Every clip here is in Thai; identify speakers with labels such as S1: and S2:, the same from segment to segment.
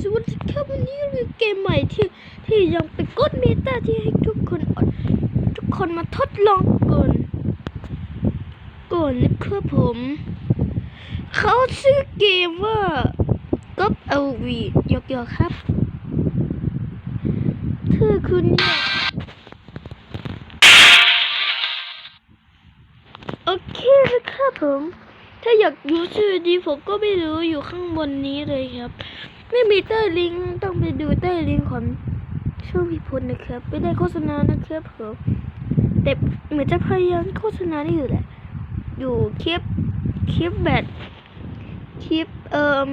S1: สวัสดีครับวันนี้เราเกมใหม่ที่ที่ยังเป็นกฎเมตาที่ให้ทุกคนทุกคนมาทดลองก่อนก่อนนะครับผม เขาชื่อเกมว่าก๊อปเอลวีหยอกๆครับถ้าคุณอยากโอเคนะครับผม ถ้าอยากรู้ชื่อดีผมก็ไม่รู้อยู่ข้างบนนี้เลยครับ ไม่มีใต้ลิงก์ต้องไปดูใต้ลิงก์ของช่องพิพลนะครับ ไม่ได้โฆษณานะครับผมแต่เหมือนจะพยายามโฆษณาได้อยู่แหละ อยู่คลิปคลิปแบบคลิปเอ่ม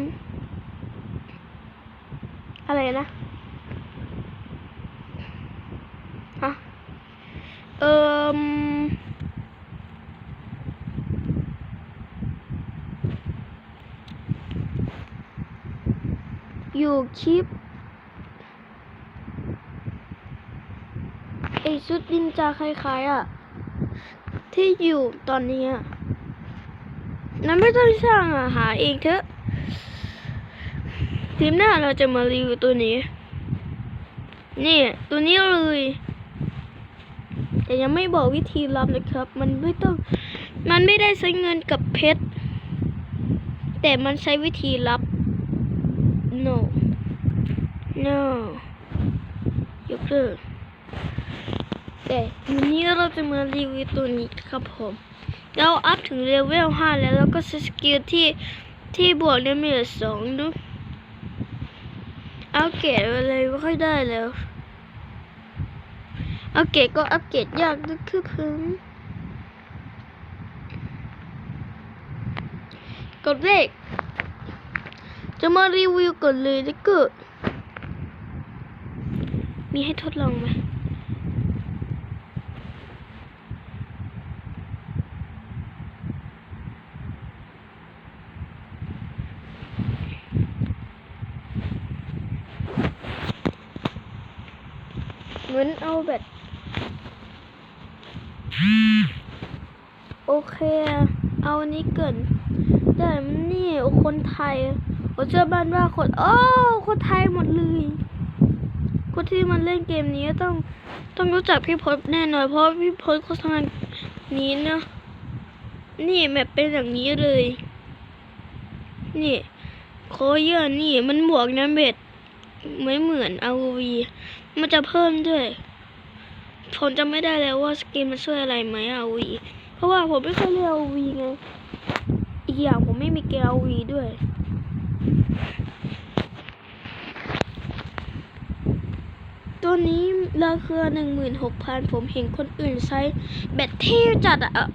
S1: อะไรนะฮะเอ่ม อยู่คลิปไอชุดนินจาคล้ายๆอะ ที่อยู่ตอนนี้อะนั้นไม่ต้องสร้างอะ หาเองเถอะทีมหน้าเราจะมารีวิวตัวนี้ นี่ ตัวนี้เลยแต่ยังไม่บอกวิธีรับนะครับ มันไม่ต้อง มันไม่ได้ใช้เงินกับเพชร แต่มันใช้วิธีรับ no no ยกเลิกแต่วันนี้เราจะมารีวิวตัวนี้ครับผม เราอัพถึงเลเวล 5 แล้วแล้วก็สกิลที่ที่บวกได้มีเหลือสองดูเอาเกรดอะไรไม่ค่อยได้แล้วเอาเกรดก็อัปเกรดยากด้วยคือพิ่งกดเลข จะมารีวิวก่อนเลยแล้วก็มีให้ทดลองไหมเหมือนเอาแบบโอเค เอาอันนี้เกินแต่นี่คนไทย ผมเชื่อบ้านว่าคนโอ้คนไทยหมดเลย คนที่มันเล่นเกมนี้ต้องต้องรู้จักพี่พศแน่นอนเพราะพี่พศโฆษณานี้เนาะนี่แบบเป็นอย่างนี้เลย นี่โคเยอร์นี่มันบวกนะเบ็ดไม่เหมือนอาวีมันจะเพิ่มด้วยผมจะไม่ได้แล้วว่าสกินมันช่วยอะไรไหมอาวีเพราะว่าผมไม่เคยเล่นอาวีไงอีกอย่างผมไม่มีเกลวีด้วย ตัวนี้ราคาหนึ่งหมื่นหกพันผมเห็นคนอื่นใช้แบตเทพจัดอะ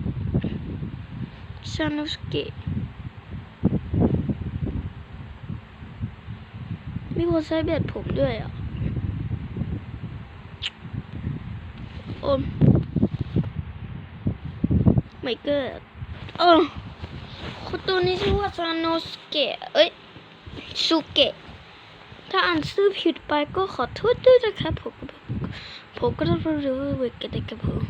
S1: ชานุสเกะมีคนใช้แบตผมด้วยอะโอมไม่เกิดเออคนตัวนี้ชื่อว่าซานโนสเกะเอ้ยสุเกะ ถ้าอ่านชื่อผิดไปก็ขอโทษด้วยนะครับผมผมก็ต้องรู้เวกันนะครับผม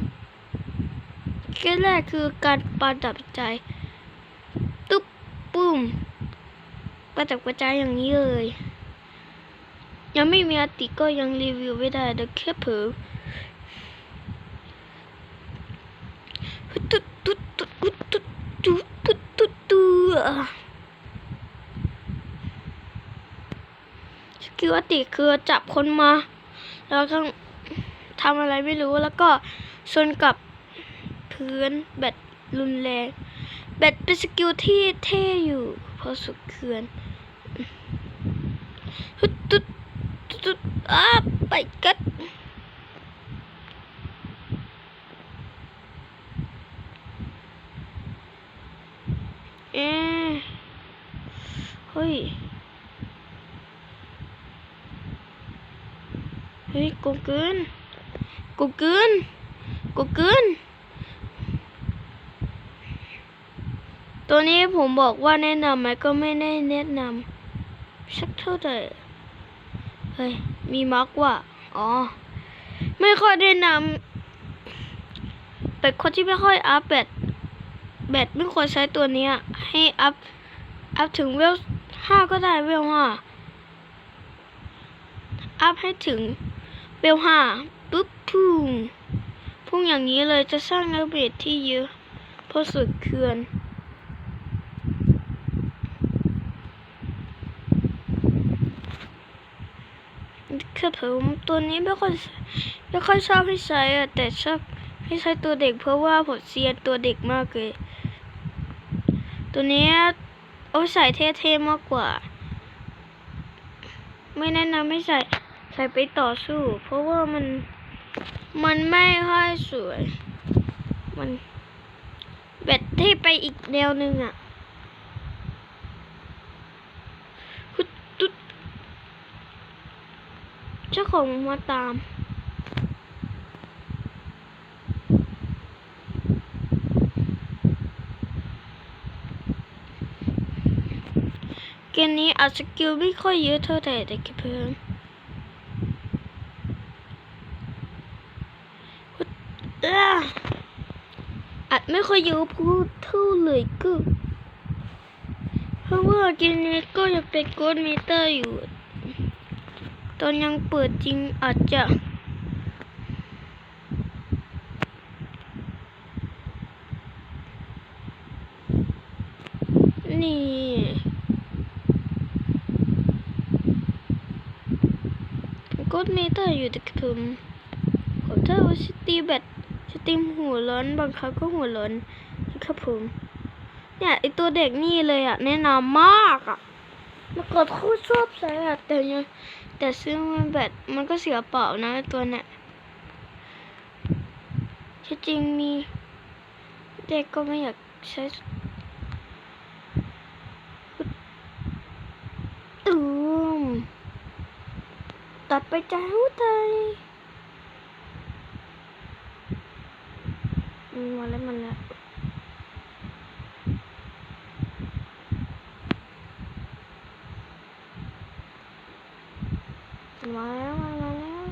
S1: แค่แรกคือการประดับใจ ตุ๊บปุ้มประดับกระจายอย่างนี้เลย ยังไม่มีอาติก็ยังรีวิวไม่ได้แต่แค่เผลอตุ๊ดตุ๊ดตุ๊ดตุ๊ดตุ๊ดตุ๊ดตุ๊ด ตุ๊ดสกิลอติคือจับคนมา แล้วก็ทำอะไรไม่รู้แล้วก็ชนกับพื้นแบตรุนแรงแบตเป็นสกิลที่เท่อยู่พอสุดเคือนฮึดตุ๊ดตุ๊ดตุ๊ดอ้าไปกัดเอ๊ะเฮ้ย ฮ้ยกูเกินกูเกินกูเกินตัวนี้ผมบอกว่าแนะนำไหมก็ไม่ได้แนะนำสักเท่าไหร่เฮ้ยมีมาร์กว่าอ๋อ ไม่ค่อยแนะนำเป็นคนที่ไม่ค่อยอัพแบตแบตไม่ควรใช้ตัวนี้ให้อัพอัพถึงเวลห้าก็ได้เวลห้าอัพให้ถึง ลห้าปุ๊บพุ่งพุ่งอย่างนี้เลยจะสร้างระเบิดที่เยอะเพราะสุดเขื่อนคือผมตัวนี้ไม่ค่อยไม่ค่อยชอบให้ใช้อะแต่ชอบให้ใช้ตัวเด็กเพราะว่าผมเซียนตัวเด็กมากเลย ตัวนี้เอาใส่เท่ๆมากกว่า ไม่แนะนำให้ใส่ ใส่ไปต่อสู้ เพราะว่ามันมันไม่ค่อยสวย มันแบบที่ไปอีกแนวหนึ่งอะฮึดตุ๊ดเจ้าของมาตามเกมนี้อาจสกิลไม่ค่อยเยอะเท่าแต่แต่เพิ่มเอ้อ อาจไม่ค่อยเยอะพูดเท่าเลยก็เพราะว่าเกมนี้ก็ยังเป็นโกดมิเตอร์อยู่ ตอนยังเปิดจริงอาจจะนี่กดเมเตอร์อยู่แต่ผมผมถ้าว่าสตีแบต สตรีมหัวร้อนบางครั้งก็หัวร้อนครับผม เนี่ยไอตัวเด็กนี่เลยอะแนะนำมากอะมื่อก่อนโคตรชอบใช้อะแต่ยังแต่ซื้อมาแบตมันก็เสียเปล่านะตัวเนี้ยที่จริงมีเด็กก็ไม่อยากใช้ตูมตัดไปจาหัวใจอื มาแล้วมาแล้วมาแล้วมาแล้ว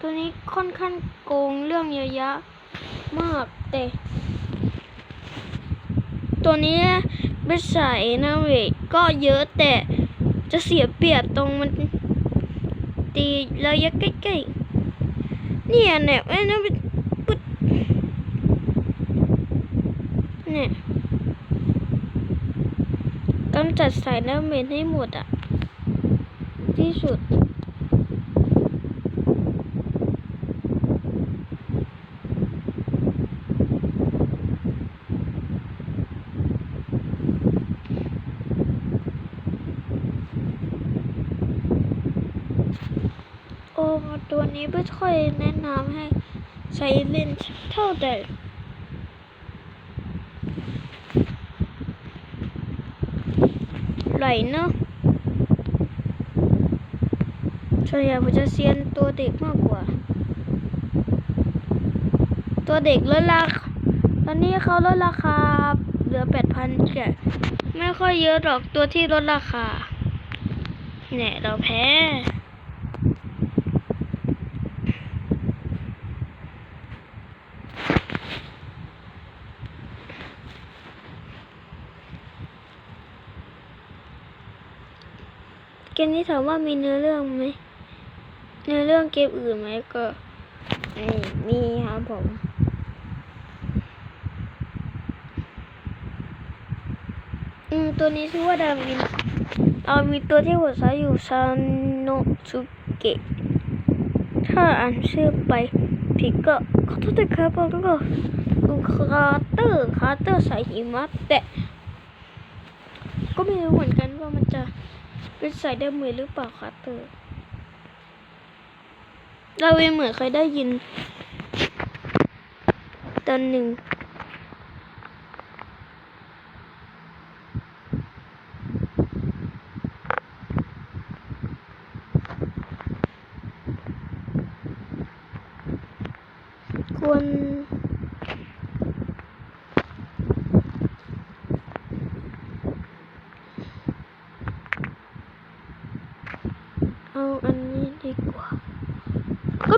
S1: ตัวนี้ค่อนข้างโกงเรื่องเยอะแยะมากแต่ตัวนี้เป็นสายนาเวก็เยอะแต่ จะเสียเปรียบตรงมัน ตีระยะใกล้ๆเนี่ยเนี่ยไอ้นั่นปุ๊บเนี่ยกำจัดสายนาเมนให้หมดอะ ที่สุด โอ้ตัว นี้ไม่ค่อยแนะนำให้ใช้เล่นเท่าแต่ไหลเนอะส่วนใหญ่ผมจะเซียนตัวเด็กมากกว่า ตัวเด็กลดราคาตอนนี้เขาลดราคาเหลือแปดพันแค่ไม่ค่อยเยอะหรอกตัวที่ลดราคาเนี่ยเราแพ้ เกมนี้ถามว่ามีเนื้อเรื่องไหมเนื้อเรื่องเกมอื่นไหมก็มีครับผมอืมตัวนี้ชื่อว่าดาวินเอามีตัวที่หัวซ้ายอยู่ซาโนสุเกะถ้าอ่านชื่อไปผิดก็ขอโทษด้วยครับผมก็คุณคาร์เตอร์คาร์เตอร์สายหิมะแต่ก็ไม่รู้เหมือนกันว่ามันจะ เป็นสายเดิมเหมือหรือเปล่าคะเตอร์เราเองเหมือนเคยได้ยิน ตอนหนึ่ง ควร เอาอันนี้ดี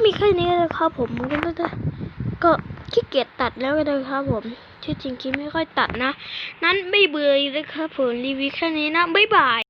S1: ก็มีแค่นี้เลยครับผมก็ไม่ได้ก็ขี้เกียจตัดแล้วเลยครับผมที่จริงคิดไม่ค่อยตัดนะ นั้นไม่เบื่อเลยครับผมรีวิวแค่นี้นะ บ๊ายบาย